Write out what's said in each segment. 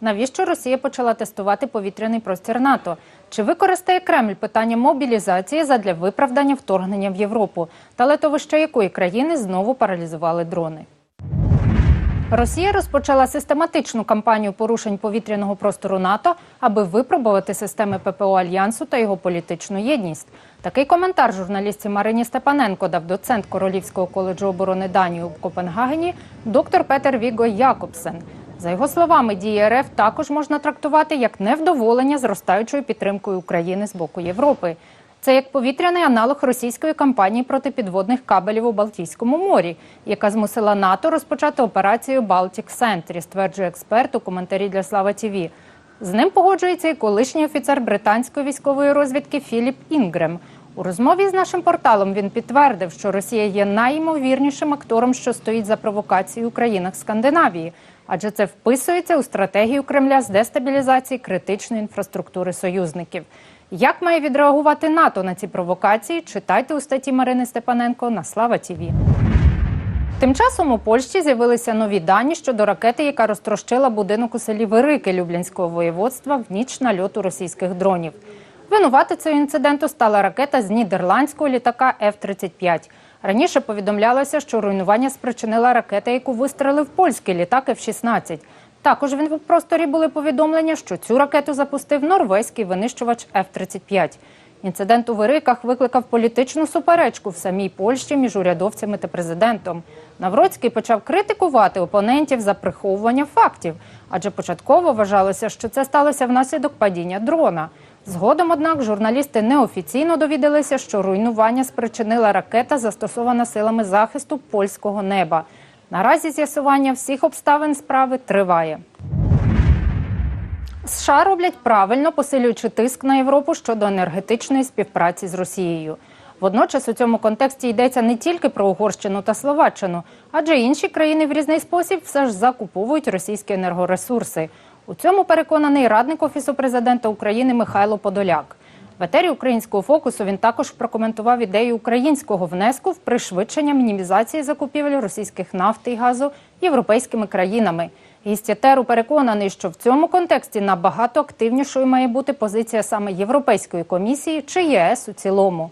Навіщо Росія почала тестувати повітряний простір НАТО? Чи використає Кремль питання мобілізації задля виправдання вторгнення в Європу? Та летовище якої країни знову паралізували дрони? Росія розпочала систематичну кампанію порушень повітряного простору НАТО, аби випробувати системи ППО Альянсу та його політичну єдність. Такий коментар журналістці Марині Степаненко дав доцент Королівського коледжу оборони Данії у Копенгагені доктор Петер Віго Якобсен. За його словами, дії РФ також можна трактувати як невдоволення зростаючою підтримкою України з боку Європи. Це як повітряний аналог російської кампанії проти підводних кабелів у Балтійському морі, яка змусила НАТО розпочати операцію Baltic Sentry, стверджує експерт у коментарі для Слава ТІВІ. З ним погоджується і колишній офіцер британської військової розвідки Філіп Інгрем. У розмові з нашим порталом він підтвердив, що Росія є найімовірнішим актором, що стоїть за провокацією у країнах Скандинавії, адже це вписується у стратегію Кремля з дестабілізації критичної інфраструктури союзників. Як має відреагувати НАТО на ці провокації? Читайте у статті Марини Степаненко на Слава ТІВІ. Тим часом у Польщі з'явилися нові дані щодо ракети, яка розтрощила будинок у селі Вирики Люблінського воєводства в ніч нальоту російських дронів. Винуватицею інциденту стала ракета з нідерландського літака F-35. Раніше повідомлялося, що руйнування спричинила ракета, яку вистрелив польський літак F-16. Також в інфопросторі були повідомлення, що цю ракету запустив норвезький винищувач F-35. Інцидент у Вириках викликав політичну суперечку в самій Польщі між урядовцями та президентом. Навроцький почав критикувати опонентів за приховування фактів, адже початково вважалося, що це сталося внаслідок падіння дрона. Згодом, однак, журналісти неофіційно довідалися, що руйнування спричинила ракета, застосована силами захисту польського неба. Наразі з'ясування всіх обставин справи триває. США роблять правильно, посилюючи тиск на Європу щодо енергетичної співпраці з Росією. Водночас у цьому контексті йдеться не тільки про Угорщину та Словаччину, адже інші країни в різний спосіб все ж закуповують російські енергоресурси. У цьому переконаний радник офісу президента України Михайло Подоляк. В етері українського фокусу він також прокоментував ідею українського внеску в пришвидшення мінімізації закупівель російських нафти і газу європейськими країнами. Гість етеру переконаний, що в цьому контексті набагато активнішою має бути позиція саме Європейської комісії чи ЄС у цілому.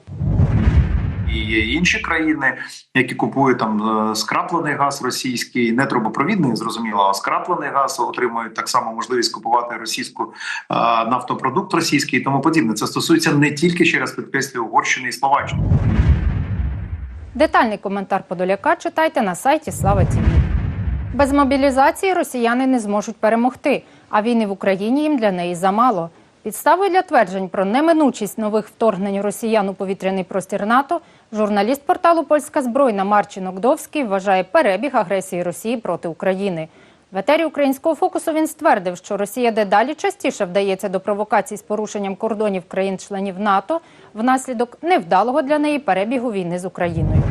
І є інші країни, які купують там е, скраплений газ російський, не трубопровідний, зрозуміло, а скраплений газ отримують так само можливість купувати російську е, нафтопродукт російський і тому подібне. Це стосується не тільки ще раз підкреслюю Угорщини і Словаччини. Детальний коментар Подоляка читайте на сайті Слава ТІВІ. Без мобілізації росіяни не зможуть перемогти, а війни в Україні їм для неї замало. Підставою для тверджень про неминучість нових вторгнень росіян у повітряний простір НАТО журналіст порталу Польська збройна Марчин Огдовський вважає перебіг агресії Росії проти України. В етері українського фокусу він ствердив, що Росія дедалі частіше вдається до провокацій з порушенням кордонів країн-членів НАТО внаслідок невдалого для неї перебігу війни з Україною.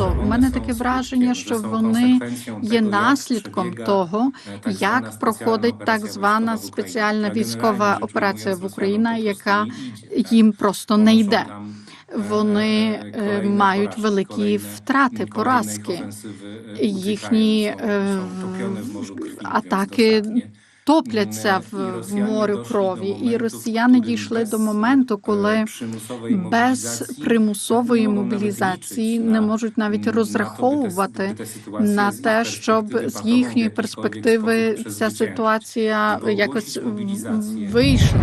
То у мене таке враження, що вони є наслідком того, як проходить так звана спеціальна військова операція в Україні, яка їм просто не йде. Вони е, мають великі втрати, поразки. Їхні е, атаки топляться в, в морю крові, і росіяни дійшли до моменту, коли без примусової мобілізації не можуть навіть розраховувати на те, щоб з їхньої перспективи ця ситуація якось вийшла.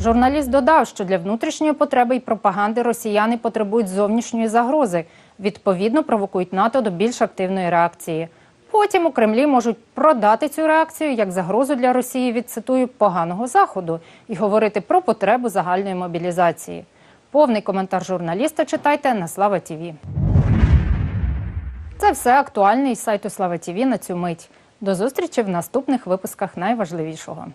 Журналіст додав, що для внутрішньої потреби і пропаганди росіяни потребують зовнішньої загрози. Відповідно, провокують НАТО до більш активної реакції. Потім у Кремлі можуть продати цю реакцію як загрозу для Росії від цитую поганого заходу і говорити про потребу загальної мобілізації. Повний коментар журналіста читайте на Слава ТІВІ. Це все актуальне із сайту Слава ТІВІ на цю мить. До зустрічі в наступних випусках найважливішого.